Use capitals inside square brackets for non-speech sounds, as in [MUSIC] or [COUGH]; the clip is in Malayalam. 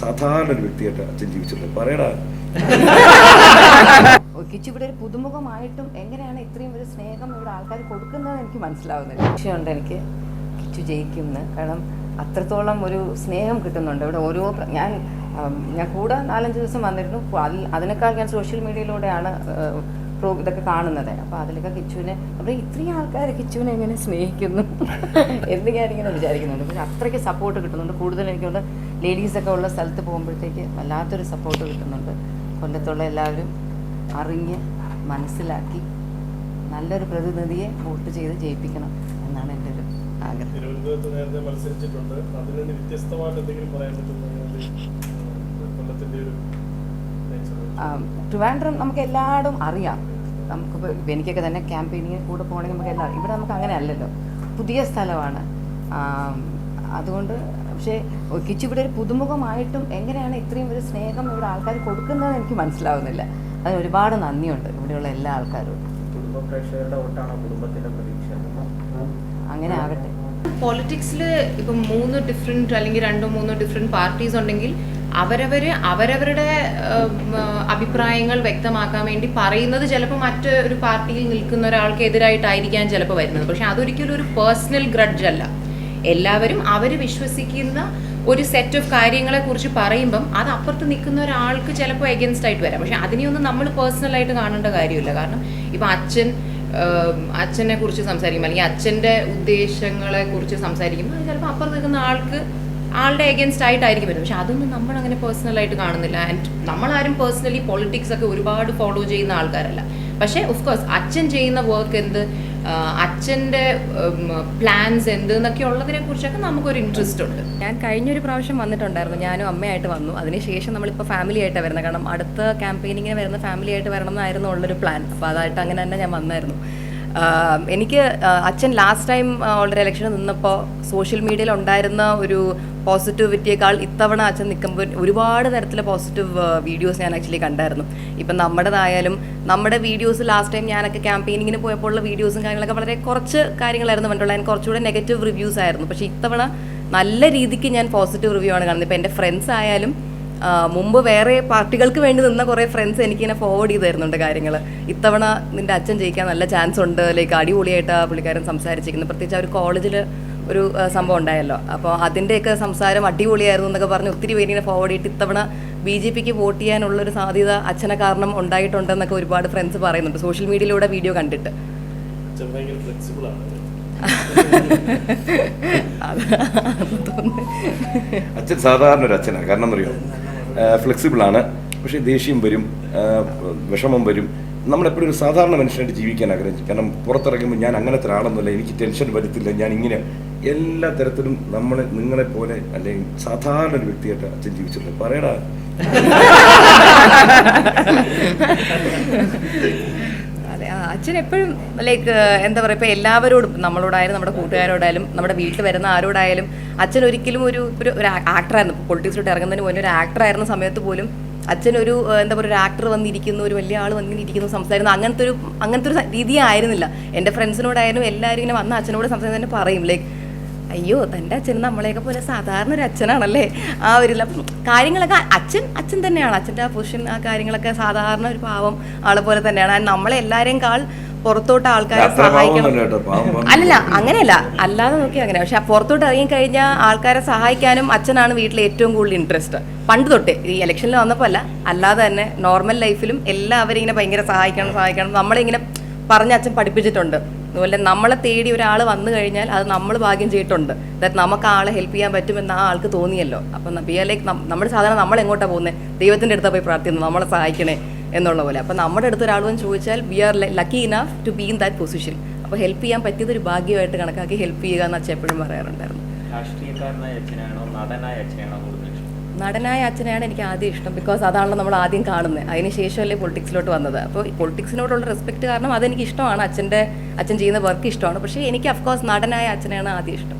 സാധാരണ ഒരു വ്യക്തിയായിട്ട് അച്ഛൻ ജീവിച്ചിട്ടുള്ളത്. പറയടാ. ഇവിടെ ഒരു പുതുമുഖമായിട്ടും എങ്ങനെയാണ് ഇത്രയും ഒരു സ്നേഹം ഇവിടെ ആൾക്കാർ കൊടുക്കുന്നത് എനിക്ക് മനസ്സിലാവുന്നില്ല. ലക്ഷ്യമുണ്ട് എനിക്ക്. കിച്ചു ജയിക്കുമെന്ന്. കാരണം അത്രത്തോളം ഒരു സ്നേഹം കിട്ടുന്നുണ്ട്. ഇവിടെ ഓരോ ഞാൻ ഞാൻ കൂടെ നാലഞ്ച് ദിവസം വന്നിരുന്നു. അതിനേക്കാൾ ഞാൻ സോഷ്യൽ മീഡിയയിലൂടെയാണ് പ്രോ ഇതൊക്കെ കാണുന്നത്. അപ്പോൾ അതിലൊക്കെ കിച്ചുവിനെ അപ്പോൾ ഇത്രയും ആൾക്കാർ കിച്ചുവിനെ എങ്ങനെ സ്നേഹിക്കുന്നു? [LAUGHS] എന്ന് ഞാനിങ്ങനെ വിചാരിക്കുന്നുണ്ട്. പക്ഷെ അത്രയ്ക്ക് സപ്പോർട്ട് കിട്ടുന്നുണ്ട്. കൂടുതൽ എനിക്കുള്ള ലേഡീസൊക്കെ ഉള്ള സ്ഥലത്ത് പോകുമ്പോഴത്തേക്ക് വല്ലാത്തൊരു സപ്പോർട്ട് കിട്ടുന്നുണ്ട്. കൊല്ലത്തുള്ള എല്ലാവരും അറിഞ്ഞ് മനസ്സിലാക്കി നല്ലൊരു പ്രതിനിധിയെ വോട്ട് ചെയ്ത് ജയിപ്പിക്കണം എന്നാണ് എന്റെ ഒരു ആഗ്രഹം. തിരുവനന്തപുരത്ത് നേരത്തെ മത്സരിച്ചിട്ടുണ്ട്. അതിൽ നിന്ന് വ്യത്യസ്തമായിട്ട് എന്തെങ്കിലും പറയാൻ പറ്റുന്ന? ഒരു ട്രിവാൻഡ്രം നമുക്ക് എല്ലായിടും അറിയാം. നമുക്കിപ്പോൾ എനിക്കൊക്കെ തന്നെ ക്യാമ്പയിനിങ് കൂടെ പോകണമെങ്കിൽ നമുക്ക് എല്ലാം ഇവിടെ നമുക്ക് അങ്ങനെ അല്ലല്ലോ. പുതിയ സ്ഥലമാണ്. അതുകൊണ്ട് പക്ഷേ കിച്ചു ഇവിടെ ഒരു പുതുമുഖമായിട്ടും എങ്ങനെയാണ് ഇത്രയും ഒരു സ്നേഹം ഇവിടെ ആൾക്കാർ കൊടുക്കുന്നത് എനിക്ക് മനസ്സിലാവുന്നില്ല. അതിന് ഒരുപാട് നന്ദിയുണ്ട് ഇവിടെയുള്ള എല്ലാ ആൾക്കാരും അങ്ങനെ ആകട്ടെ. പോളിറ്റിക്സിൽ ഇപ്പം മൂന്ന് ഡിഫറെന്റ് അല്ലെങ്കിൽ രണ്ടോ മൂന്നോ ഡിഫറെന്റ് പാർട്ടീസ് ഉണ്ടെങ്കിൽ അവരവർ അവരവരുടെ അഭിപ്രായങ്ങൾ വ്യക്തമാക്കാൻ വേണ്ടി പറയുന്നത് ചിലപ്പോൾ മറ്റൊരു പാർട്ടിയിൽ നിൽക്കുന്ന ഒരാൾക്ക് എതിരായിട്ടായിരിക്കാം ചിലപ്പോൾ വരുന്നത്. പക്ഷെ അതൊരിക്കലും ഒരു പേഴ്സണൽ ഗ്രഡ്ജ് അല്ല. എല്ലാവരും അവർ വിശ്വസിക്കുന്ന ഒരു സെറ്റ് ഓഫ് കാര്യങ്ങളെ കുറിച്ച് പറയുമ്പം അത് അപ്പുറത്ത് നിൽക്കുന്ന ഒരാൾക്ക് ചിലപ്പോൾ എഗൻസ്റ്റ് ആയിട്ട് വരാം. പക്ഷെ അതിനെയൊന്നും നമ്മൾ പേഴ്സണലായിട്ട് കാണേണ്ട കാര്യമില്ല. കാരണം ഇപ്പം അച്ഛൻ അച്ഛനെ കുറിച്ച് സംസാരിക്കും. അല്ലെങ്കിൽ അച്ഛന്റെ ഉദ്ദേശങ്ങളെ കുറിച്ച് സംസാരിക്കുമ്പോൾ അത് ചിലപ്പോൾ അപ്പുറത്ത് നിൽക്കുന്ന ആൾക്ക് ആളുടെ എഗൻസ്റ്റ് ആയിട്ടായിരിക്കും വരുന്നത്. പക്ഷെ അതൊന്നും നമ്മൾ അങ്ങനെ പേഴ്സണലായിട്ട് കാണുന്നില്ല. ആൻഡ് നമ്മളാരും പേഴ്സണലി പൊളിറ്റിക്സ് ഒക്കെ ഒരുപാട് ഫോളോ ചെയ്യുന്ന ആൾക്കാരല്ല. പക്ഷേ ഓഫ് കോഴ്സ് അച്ഛൻ ചെയ്യുന്ന വർക്ക് എന്ത്? അച്ഛന്റെ പ്ലാൻസ് എന്ത് എന്നൊക്കെ ഉള്ളതിനെ കുറിച്ചൊക്കെ നമുക്കൊരു ഇൻട്രസ്റ്റ് ഉണ്ട്. ഞാൻ കഴിഞ്ഞൊരു പ്രാവശ്യം വന്നിട്ടുണ്ടായിരുന്നു. ഞാനും അമ്മയായിട്ട് വന്നു. അതിനുശേഷം നമ്മളിപ്പോൾ ഫാമിലി ആയിട്ടാണ് വരുന്നത്. കാരണം അടുത്ത ക്യാമ്പയിനിങ്ങിന് വരുന്ന ഫാമിലി ആയിട്ട് വരണം എന്നായിരുന്നു ഉള്ളൊരു പ്ലാൻ അപ്പോൾ അതായിട്ട് അങ്ങനെ തന്നെ ഞാൻ വന്നായിരുന്നു. എനിക്ക് അച്ഛൻ ലാസ്റ്റ് ടൈം ഓൾറെഡി ഇലക്ഷന് നിന്നപ്പോൾ സോഷ്യൽ മീഡിയയിൽ ഉണ്ടായിരുന്ന ഒരു പോസിറ്റിവിറ്റിയേക്കാൾ ഇത്തവണ അച്ഛൻ നിൽക്കുമ്പോൾ ഒരുപാട് തരത്തിലെ പോസിറ്റീവ് വീഡിയോസ് ഞാൻ ആക്ച്വലി കണ്ടായിരുന്നു. ഇപ്പം നമ്മുടേതായാലും നമ്മുടെ വീഡിയോസ് ലാസ്റ്റ് ടൈം ഞാനൊക്കെ ക്യാമ്പയിനിങ്ങിന് പോയപ്പോഴുള്ള വീഡിയോസും കാര്യങ്ങളൊക്കെ വളരെ കുറച്ച് കാര്യങ്ങളായിരുന്നു കണ്ടുള്ളത് അതിന് കുറച്ചുകൂടെ നെഗറ്റീവ് റിവ്യൂസ് ആയിരുന്നു. പക്ഷേ ഇത്തവണ നല്ല രീതിക്ക് ഞാൻ പോസിറ്റീവ് റിവ്യൂ ആണ് കാണുന്നത്. ഇപ്പം എന്റെ ഫ്രണ്ട്സ് ആയാലും മുമ്പ് വേറെ പാർട്ടികൾക്ക് വേണ്ടി നിന്ന കുറേ ഫ്രണ്ട്സ് എനിക്ക് എനിക്കിങ്ങനെ ഫോർവേഡ് ചെയ്ത് തരുന്നുണ്ട് കാര്യങ്ങൾ. ഇത്തവണ നിന്റെ അച്ഛൻ ജയിക്കാൻ നല്ല ചാൻസ് ഉണ്ട്. ലൈക്ക് അടിപൊളിയായിട്ട് ആ പുള്ളിക്കാരൻ സംസാരിച്ചിരിക്കുന്നത് പ്രത്യേകിച്ച് അവർ ഒരു കോളേജിൽ ഒരു സംഭവം ഉണ്ടായല്ലോ. അപ്പോൾ അതിന്റെയൊക്കെ സംസാരം അടിപൊളിയായിരുന്നു എന്നൊക്കെ പറഞ്ഞ് ഒത്തിരി പേര് ഇങ്ങനെ ഫോർവേഡ് ചെയ്തിട്ട് ഇത്തവണ ബി ജെ പിക്ക് വോട്ട് ചെയ്യാനുള്ളൊരു സാധ്യത അച്ഛനെ കാരണം ഉണ്ടായിട്ടുണ്ടെന്നൊക്കെ ഒരുപാട് ഫ്രണ്ട്സ് പറയുന്നുണ്ട്. സോഷ്യൽ മീഡിയയിലൂടെ വീഡിയോ കണ്ടിട്ട്. അച്ഛൻ ഭയങ്കര ഫ്ലെക്സിബിൾ ആണ്. [LAUGHS] അച്ഛൻ സാധാരണ ഒരു അച്ഛനാണ്. കാരണം അറിയോ? ഫ്ലെക്സിബിൾ ആണ്. പക്ഷേ ദേഷ്യം വരും വിഷമം വരും. നമ്മളെപ്പോഴും ഒരു സാധാരണ മനുഷ്യനായിട്ട് ജീവിക്കാൻ ആഗ്രഹിച്ചു. കാരണം പുറത്തിറങ്ങുമ്പോൾ ഞാൻ അങ്ങനത്തെ ഒരാളൊന്നുമില്ല എനിക്ക് ടെൻഷൻ വരത്തില്ല ഞാൻ ഇങ്ങനെ എല്ലാ തരത്തിലും നമ്മളെ നിങ്ങളെ പോലെ അല്ലെങ്കിൽ സാധാരണ ഒരു വ്യക്തിയായിട്ട് അച്ഛൻ ജീവിച്ചിട്ടുള്ളത് പറയടാ. [LAUGHS] അച്ഛൻ എപ്പോഴും ലൈക്ക് എന്താ പറയുക ഇപ്പോൾ എല്ലാവരോടും നമ്മളോടായാലും നമ്മുടെ കൂട്ടുകാരോടായാലും നമ്മുടെ വീട്ടിൽ വരുന്ന ആരോടായാലും അച്ഛൻ ഒരിക്കലും ഒരു ഒരു ഒരു ആക്ടറായിരുന്നു പൊളിറ്റിക്സിലോട്ട് ഇറങ്ങുന്നതിന് മുന്നേ ഒരു ആക്ടറായിരുന്ന സമയത്ത് പോലും അച്ഛൻ ഒരു എന്താ പറയുക ഒരു ആക്ടർ വന്നിരിക്കുന്നു ഒരു വലിയ ആൾ വന്നിരിക്കുന്നു സംസാരിക്കുന്നു. അങ്ങനത്തെ ഒരു അങ്ങനത്തെ ഒരു രീതി ആയിരുന്നില്ല എന്റെ ഫ്രണ്ട്സിനോടായാലും എല്ലാവരും ഇങ്ങനെ വന്ന അച്ഛനോട് സംസാരിച്ച് തന്നെ പറയും. ലൈക്ക് അയ്യോ തന്റെ അച്ഛൻ നമ്മളെയൊക്കെ പോലെ സാധാരണ ഒരു അച്ഛനാണല്ലേ? ആ ഒരു കാര്യങ്ങളൊക്കെ അച്ഛൻ അച്ഛൻ തന്നെയാണ്. അച്ഛന്റെ ആ പൊസിഷൻ ആ കാര്യങ്ങളൊക്കെ സാധാരണ ഒരു പാവം ആളെ പോലെ തന്നെയാണ്. And നമ്മളെ എല്ലാവരെയും കാൾ പുറത്തോട്ട് ആൾക്കാരെ സഹായിക്കണം. അല്ലല്ല അങ്ങനെയല്ല. അല്ലാതെ നോക്കി അങ്ങനെ. പക്ഷെ പുറത്തോട്ട് ഇറങ്ങി കഴിഞ്ഞാൽ ആൾക്കാരെ സഹായിക്കാനും അച്ഛനാണ് വീട്ടിൽ ഏറ്റവും കൂടുതൽ ഇൻട്രസ്റ്റ് പണ്ട് തൊട്ടേ. ഈ ഇലക്ഷനിൽ വന്നപ്പോൾ അല്ല. അല്ലാതെ തന്നെ നോർമൽ ലൈഫിലും എല്ലാവരും ഇങ്ങനെ ഭയങ്കര സഹായിക്കണം സഹായിക്കണം. നമ്മളിങ്ങനെ പറഞ്ഞ് അച്ഛൻ പഠിപ്പിച്ചിട്ടുണ്ട്. അതുപോലെ നമ്മളെ തേടി ഒരാൾ വന്നു കഴിഞ്ഞാൽ അത് നമ്മൾ ഭാഗ്യം ചെയ്തിട്ടുണ്ട്. അതായത് നമുക്ക് ആളെ ഹെൽപ്പ് ചെയ്യാൻ പറ്റുമെന്ന് ആ ആൾക്ക് തോന്നിയല്ലോ. അപ്പം ബി ലൈക്ക് നമ്മൾ സാധാരണ നമ്മൾ എങ്ങോട്ടാണ് പോകുന്നത് ദൈവത്തിന്റെ അടുത്താണ് പോയി പ്രാർത്ഥിക്കുന്നത് നമ്മളെ സഹായിക്കണേ എന്നുള്ള പോലെ. അപ്പം നമ്മുടെ അടുത്ത് ഒരാൾ വന്ന് ചോദിച്ചാൽ we are lucky enough to be in that position അപ്പോൾ ഹെൽപ്പ് ചെയ്യാൻ പറ്റിയത് ഒരു ഭാഗ്യമായിട്ട് കണക്കാക്കി ഹെൽപ്പ് ചെയ്യുക എന്ന് അച്ഛൻ എപ്പോഴും പറയാറുണ്ടായിരുന്നു. രാഷ്ട്രീയക്കാരനായ അച്ഛനാണോ നടനായ അച്ഛനാണോ കൂടുതൽ നടനായ അച്ഛനെയാണ് എനിക്ക് ആദ്യം ഇഷ്ടം ബിക്കോസ് അതാണല്ലോ നമ്മൾ ആദ്യം കാണുന്നത്. അതിന് ശേഷമല്ലേ പൊളിറ്റിക്സിലോട്ട് വന്നത്. അപ്പോൾ പൊളിറ്റിക്സിനോടുള്ള റെസ്പെക്ട് കാരണം അതെനിക്ക് ഇഷ്ടമാണ്. അച്ഛന്റെ അച്ഛൻ ചെയ്യുന്ന വർക്ക് ഇഷ്ടമാണ്. പക്ഷേ എനിക്ക് അഫ്കോഴ്സ് നടനായ അച്ഛനെയാണ് ആദ്യം ഇഷ്ടം.